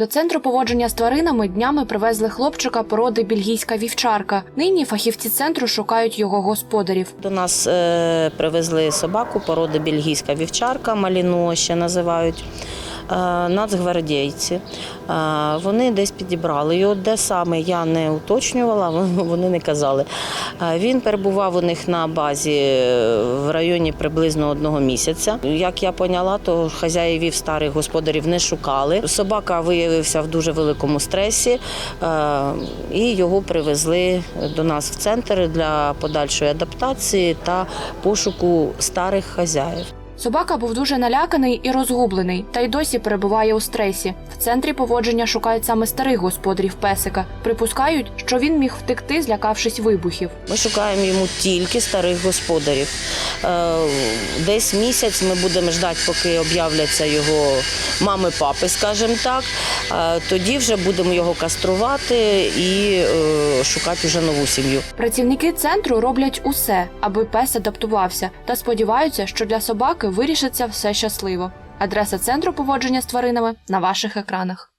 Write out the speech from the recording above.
До центру поводження з тваринами днями привезли хлопчика породи бельгійська вівчарка. Нині фахівці центру шукають його господарів. До нас е, привезли собаку породи бельгійська вівчарка, маліно ще називають. Е, Нацгвардійці. Е, Вони десь підібрали його, де саме я не уточнювала, вони не казали. Е, Він перебував у них на базі в районі приблизно одного місяця. Як я поняла, то хазяївів старих господарів не шукали. Собака виявився в дуже великому стресі, і його привезли до нас в центр для подальшої адаптації та пошуку старих хазяїв. Собака був дуже наляканий і розгублений, та й досі перебуває у стресі. В центрі поводження шукають саме старих господарів песика. Припускають, що він міг втекти, злякавшись вибухів. Ми шукаємо йому тільки старих господарів. Е, Десь місяць ми будемо ждати, поки об'являться його мами, папи, скажімо так. Е, Тоді вже будемо його каструвати і е, шукати вже нову сім'ю. Працівники центру роблять усе, аби пес адаптувався, та сподіваються, що для собаки вирішиться все щасливо. Адреса центру поводження з тваринами на ваших екранах.